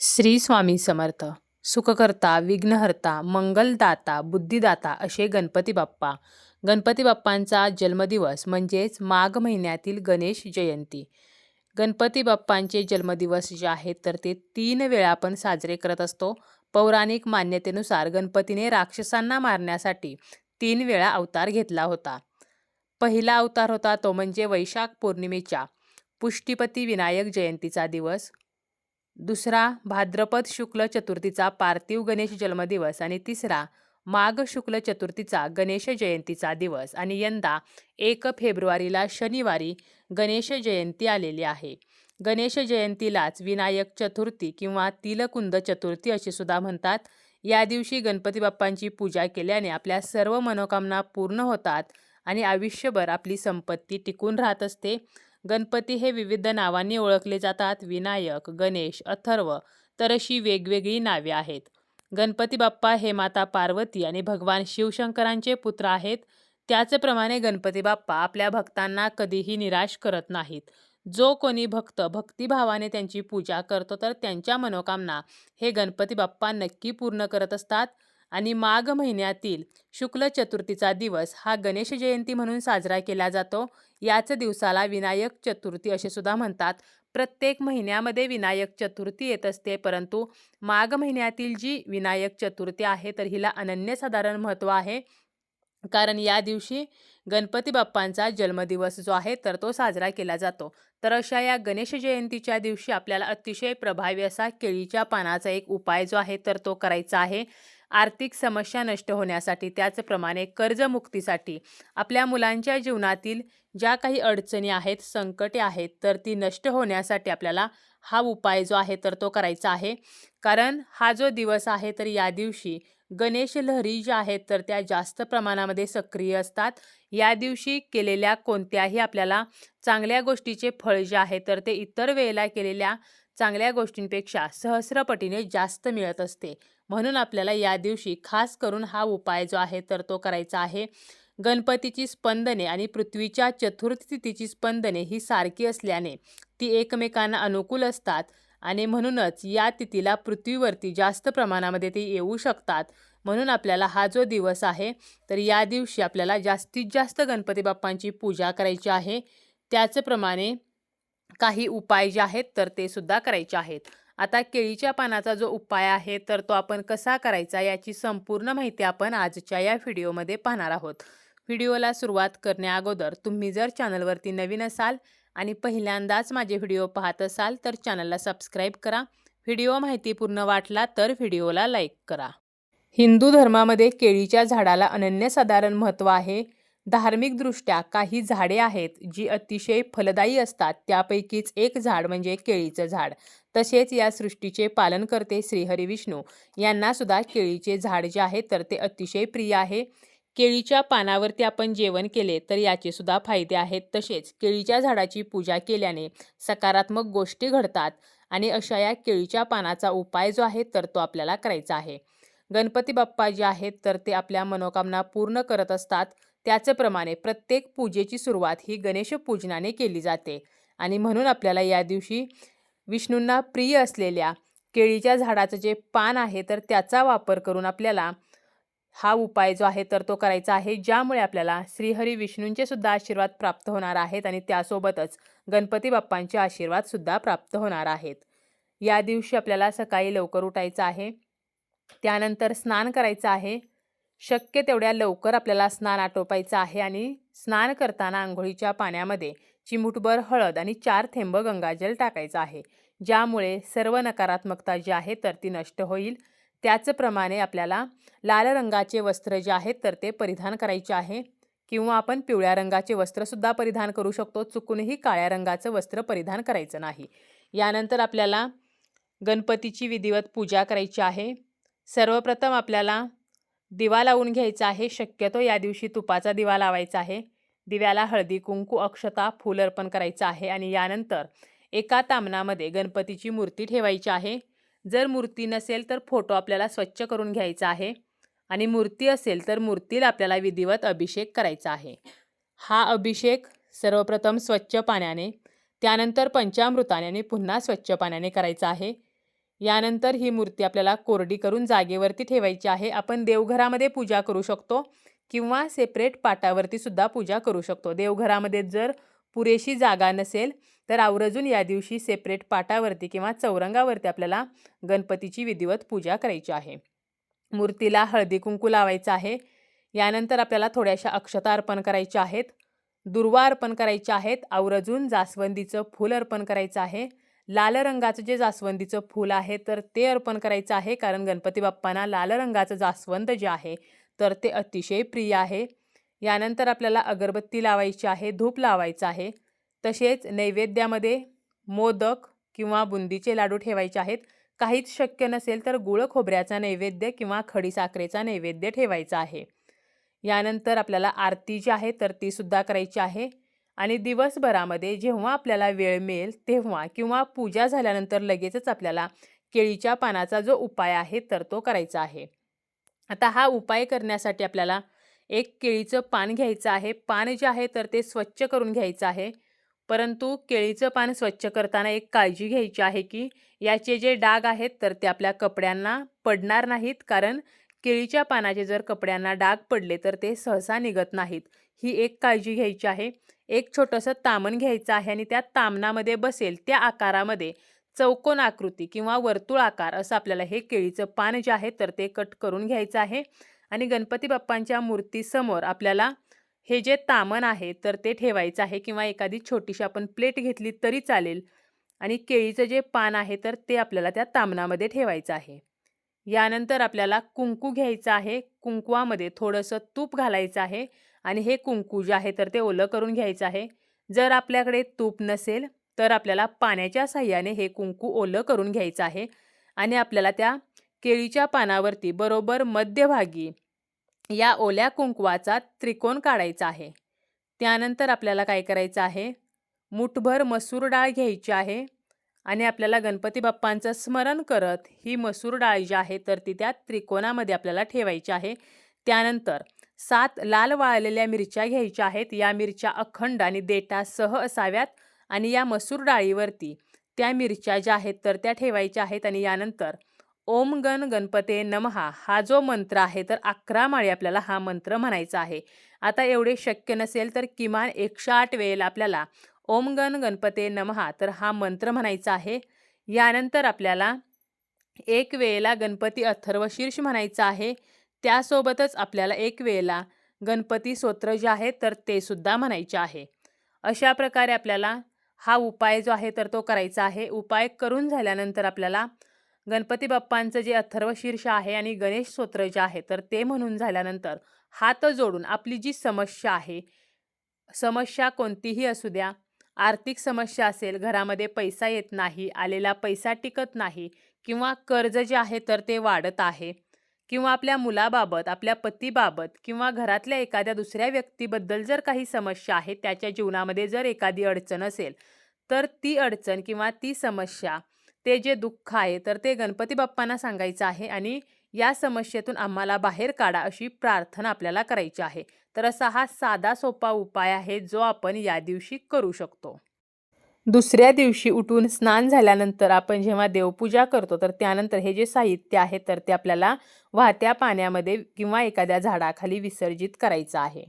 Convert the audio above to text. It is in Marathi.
श्री स्वामी समर्थ सुखकर्ता विघ्नहर्ता मंगलदाता बुद्धिदाता असे गणपती बाप्पा. गणपती बाप्पांचा जन्मदिवस म्हणजेच माघ महिन्यातील गणेश जयंती. गणपती बाप्पांचे जन्मदिवस जे आहेत तर ते तीन वेळा आपण साजरे करत असतो. पौराणिक मान्यतेनुसार गणपतीने राक्षसांना मारण्यासाठी तीन वेळा अवतार घेतला होता. पहिला अवतार होता तो म्हणजे वैशाख पौर्णिमेच्या. पुष्टीपती विनायक जयंतीचा दिवस दुसरा भाद्रपद शुक्ल चतुर्थीचा पार्थिव गणेश जन्मदिवस आणि तिसरा माघ शुक्ल चतुर्थीचा गणेश जयंतीचा दिवस आणि यंदा एक फेब्रुवारीला शनिवारी गणेश जयंती आलेली आहे. गणेश जयंतीलाच विनायक चतुर्थी किंवा तिलकुंद चतुर्थी असे सुद्धा म्हणतात. या दिवशी गणपती बाप्पांची पूजा केल्याने आपल्या सर्व मनोकामना पूर्ण होतात आणि आयुष्यभर आपली संपत्ती टिकून राहत असते. गणपती हे विविध नावांनी ओळखले जातात. विनायक गणेश अथर्व तर अशी वेगवेगळी नावे आहेत. गणपती बाप्पा हे माता पार्वती आणि भगवान शिवशंकरांचे पुत्र आहेत. त्याचप्रमाणे गणपती बाप्पा आपल्या भक्तांना कधीही निराश करत नाहीत. जो कोणी भक्त भक्तिभावाने त्यांची पूजा करतो तर त्यांच्या मनोकामना हे गणपती बाप्पा नक्की पूर्ण करत असतात. आणि माघ महिन्यातील शुक्ल चतुर्थीचा दिवस हा गणेश जयंती म्हणून साजरा केला जातो. याच दिवसाला विनायक चतुर्थी असे सुद्धा म्हणतात. प्रत्येक महिन्यामध्ये विनायक चतुर्थी येत असते परंतु माघ महिन्यातील जी विनायक चतुर्थी आहे तर हिला अनन्यसाधारण महत्त्व आहे. कारण या दिवशी गणपती बाप्पांचा जन्मदिवस जो आहे तर तो साजरा केला जातो. तर अशा या गणेश जयंतीच्या दिवशी आपल्याला अतिशय प्रभावी असा केळीच्या पानाचा एक उपाय जो आहे तर तो करायचा आहे. आर्थिक समस्या नष्ट होण्यासाठी त्याचप्रमाणे कर्जमुक्तीसाठी आपल्या मुलांच्या जीवनातील ज्या काही अडचणी आहेत संकटे आहेत तर ती नष्ट होण्यासाठी आपल्याला हा उपाय जो आहे तर तो करायचा आहे. कारण हा जो दिवस आहे तर या दिवशी गणेश लहरी ज्या आहेत तर त्या जास्त प्रमाणामध्ये सक्रिय असतात. या दिवशी केलेल्या कोणत्याही आपल्याला चांगल्या गोष्टीचे फळ जे आहे तर ते इतर वेळेला केलेल्या चांगल्या गोष्टींपेक्षा सहस्रपटीने जास्त मिळत असते. म्हणून आपल्याला या दिवशी खास करून हा उपाय जो आहे तर तो करायचा आहे. गणपतीची स्पंदने आणि पृथ्वीच्या चतुर्थ तिथीची स्पंदने ही सारखी असल्याने ती एकमेकांना अनुकूल असतात आणि म्हणूनच या तिथीला पृथ्वीवरती जास्त प्रमाणामध्ये ते येऊ शकतात. म्हणून आपल्याला हा जो दिवस आहे तर या दिवशी आपल्याला जास्तीत जास्त गणपती बाप्पांची पूजा करायची आहे. त्याचप्रमाणे काही उपाय जे आहेत तर ते सुद्धा करायचे आहेत. आता केळीच्या पानाचा जो उपाय आहे तर तो आपण कसा करायचा याची संपूर्ण माहिती आपण आजच्या या व्हिडिओमध्ये पाहणार आहोत. व्हिडिओला सुरुवात करण्याअगोदर तुम्ही जर चॅनलवरती नवीन असाल आणि पहिल्यांदाच माझे व्हिडिओ पाहत असाल तर चॅनलला सबस्क्राईब करा. व्हिडिओ माहितीपूर्ण वाटला तर व्हिडिओला लाईक करा. हिंदू धर्मामध्ये केळीच्या झाडाला अनन्यसाधारण महत्त्व आहे. धार्मिकदृष्ट्या काही झाडे आहेत जी अतिशय फलदायी असतात. त्यापैकीच एक झाड म्हणजे केळीचं झाड. तसेच या सृष्टीचे पालन करते श्रीहरी विष्णू यांनासुद्धा केळीचे झाड जे आहे तर ते अतिशय प्रिय आहे. केळीच्या पानावरती आपण जेवण केले तर याचे सुद्धा फायदे आहेत तसेच केळीच्या झाडाची पूजा केल्याने सकारात्मक गोष्टी घडतात आणि अशा या केळीच्या पानाचा उपाय जो आहे तर तो आपल्याला करायचा आहे. गणपती बाप्पा जे आहेत तर ते आपल्या मनोकामना पूर्ण करत असतात. त्याचप्रमाणे प्रत्येक पूजेची सुरुवात ही गणेश पूजनाने केली जाते. आणि म्हणून आपल्याला या दिवशी विष्णूंना प्रिय असलेल्या केळीच्या झाडाचं जे पान आहे तर त्याचा वापर करून आपल्याला हा उपाय जो आहे तर तो करायचा आहे ज्यामुळे आपल्याला श्रीहरी विष्णूंचे सुद्धा आशीर्वाद प्राप्त होणार आहेत आणि त्यासोबतच गणपती बाप्पांचे आशीर्वाद सुद्धा प्राप्त होणार आहेत. या दिवशी आपल्याला सकाळी लवकर उठायचं आहे. त्यानंतर स्नान करायचं आहे. शक्य तेवढ्या लवकर आपल्याला स्नान आटोपायचं आहे आणि स्नान करताना आंघोळीच्या पाण्यामध्ये चिमुटभर हळद आणि चार थेंब गंगाजल टाकायचं आहे. ज्यामुळे सर्व नकारात्मकता जी आहे तर ती नष्ट होईल. त्याचप्रमाणे आपल्याला लाल रंगाचे वस्त्र जे आहेत तर ते परिधान करायचे आहे. किंवा आपण पिवळ्या रंगाचे वस्त्रसुद्धा परिधान करू शकतो. चुकूनही काळ्या रंगाचं वस्त्र परिधान करायचं नाही. यानंतर आपल्याला गणपतीची विधिवत पूजा करायची आहे. सर्वप्रथम आपल्याला दिवा लावून घ्यायचा आहे. शक्यतो या दिवशी तुपाचा दिवा लावायचा आहे. दिव्याला हळदी कुंकू अक्षता फूल अर्पण करायचं आहे. आणि यानंतर एका तामणामध्ये गणपतीची मूर्ती ठेवायची आहे. जर मूर्ती नसेल तर फोटो आपल्याला स्वच्छ करून घ्यायचा आहे आणि मूर्ती असेल तर मूर्तीला आपल्याला विधिवत अभिषेक करायचा आहे. हा अभिषेक सर्वप्रथम स्वच्छ पाण्याने त्यानंतर पंचामृताने आणि पुन्हा स्वच्छ पाण्याने करायचा आहे. यानंतर ही मूर्ती आपल्याला कोरडी करून जागेवरती ठेवायची आहे. आपण देवघरामध्ये पूजा करू शकतो किंवा सेपरेट पाटावरती सुद्धा पूजा करू शकतो. देवघरामध्ये जर पुरेशी जागा नसेल तर आवर्जून या दिवशी सेपरेट पाटावरती किंवा चौरंगावरती आपल्याला गणपतीची विधिवत पूजा करायची आहे. मूर्तीला हळदी कुंकू लावायचं आहे. यानंतर आपल्याला थोड्याशा अक्षता अर्पण करायच्या आहेत. दुर्वा अर्पण करायच्या आहेत. आवर्जून जास्वंदीचं फूल अर्पण करायचं आहे. लाल रंगाचं जे जास्वंदीचं फूल आहे तर ते अर्पण करायचं आहे. कारण गणपती बाप्पांना लाल रंगाचं जास्वंद जे आहे तर ते अतिशय प्रिय आहे. यानंतर आपल्याला अगरबत्ती लावायची आहे. धूप लावायचं आहे. तसेच नैवेद्यामध्ये मोदक किंवा बुंदीचे लाडू ठेवायचे आहेत. काहीच शक्य नसेल तर गुळ खोबऱ्याचा नैवेद्य किंवा खडीसाखरेचा नैवेद्य ठेवायचा आहे. यानंतर आपल्याला आरती जी आहे तर तीसुद्धा करायची आहे. आणि दिवसभरामध्ये जेव्हा आपल्याला वेळ मिळेल तेव्हा किंवा पूजा झाल्यानंतर लगेचच आपल्याला केळीच्या पानाचा जो उपाय आहे तर तो करायचा आहे. आता हा उपाय करण्यासाठी आपल्याला एक केळीचं पान घ्यायचं आहे. पान जे आहे तर ते स्वच्छ करून घ्यायचं आहे. परंतु केळीचं पान स्वच्छ करताना एक काळजी घ्यायची आहे की याचे जे डाग आहेत तर ते आपल्या कपड्यांना पडणार नाहीत. कारण केळीच्या पानाचे जर कपड्यांना डाग पडले तर ते सहसा निघत नाहीत. ही एक काळजी घ्यायची आहे. एक छोटंसं तामण घ्यायचं आहे आणि त्या तामणामध्ये बसेल त्या आकारामध्ये चौकोन आकृती किंवा वर्तुळ आकार असं आपल्याला हे केळीचं पान जे आहे तर ते कट करून घ्यायचं आहे. आणि गणपती बाप्पांच्या मूर्तीसमोर आपल्याला हे जे तामण आहे तर ते ठेवायचं आहे किंवा एखादी छोटीशी आपण प्लेट घेतली तरी चालेल. आणि केळीचं जे पान आहे तर ते आपल्याला त्या तामणामध्ये ठेवायचं आहे. यानंतर आपल्याला कुंकू घ्यायचं आहे. कुंकवामध्ये थोडंसं तूप घालायचं आहे आणि हे कुंकू जे आहे तर ते ओलं करून घ्यायचं आहे. जर आपल्याकडे तूप नसेल तर आपल्याला पाण्याच्या साह्याने हे कुंकू ओलं करून घ्यायचं आहे. आणि आपल्याला त्या केळीच्या पानावरती बरोबर मध्यभागी या ओल्या कुंकवाचा त्रिकोण काढायचा आहे. त्यानंतर आपल्याला काय करायचं आहे? मुठभर मसूर डाळ घ्यायची आहे आणि आपल्याला गणपती बाप्पांचं स्मरण करत ही मसूर डाळ जी आहे तर ती त्या त्रिकोणामध्ये आपल्याला ठेवायची आहे. त्यानंतर सात लाल वाळलेल्या मिरच्या घ्यायच्या आहेत. या मिरच्या अखंड आणि देटासह असाव्यात आणि या मसूर डाळीवरती त्या मिरच्या ज्या आहेत तर त्या ठेवायच्या आहेत आणि यानंतर ओम गण गणपते नमहा. हा जो मंत्र आहे तर अकरा माळी आपल्याला हा मंत्र म्हणायचा आहे. आता एवढे शक्य नसेल तर किमान एकशे आठ वेळेला आपल्याला ओम गण गणपते नमहा तर हा मंत्र म्हणायचा आहे. यानंतर आपल्याला एक वेळेला गणपती अथर्वशीर्ष म्हणायचं आहे. त्यासोबतच आपल्याला एक वेळेला गणपती स्तोत्र जे आहे तर ते सुद्धा म्हणायचे आहे. अशा प्रकारे आपल्याला हा उपाय जो आहे तर तो करायचा आहे. उपाय करून झाल्यानंतर आपल्याला गणपती बाप्पांचं जे अथर्वशीर्ष आहे आणि गणेश स्तोत्र जे आहे तर ते म्हणून झाल्यानंतर हात जोडून आपली जी समस्या आहे समस्या कोणतीही असू द्या आर्थिक समस्या असेल घरामध्ये पैसा येत नाही आलेला पैसा टिकत नाही किंवा कर्ज जे आहे तर ते वाढत आहे किंवा आपल्या मुलाबाबत आपल्या पतीबाबत किंवा घरातल्या एखाद्या दुसऱ्या व्यक्तीबद्दल जर काही समस्या आहे त्याच्या जीवनामध्ये जर एखादी अडचण असेल तर ती अडचण किंवा ती समस्या ते जे दुःख आहे तर ते गणपती बाप्पांना सांगायचं आहे आणि या समस्येतून आम्हाला बाहेर काढा अशी प्रार्थना आपल्याला करायची आहे. तर असा हा साधा सोपा उपाय आहे जो आपण या दिवशी करू शकतो. दुसऱ्या दिवशी उठून स्नान झाल्यानंतर आपण जेव्हा देवपूजा करतो तर त्यानंतर हे जे साहित्य आहे तर ते आपल्याला वाहत्या पाण्यामध्ये किंवा एखाद्या झाडाखाली विसर्जित करायचं आहे.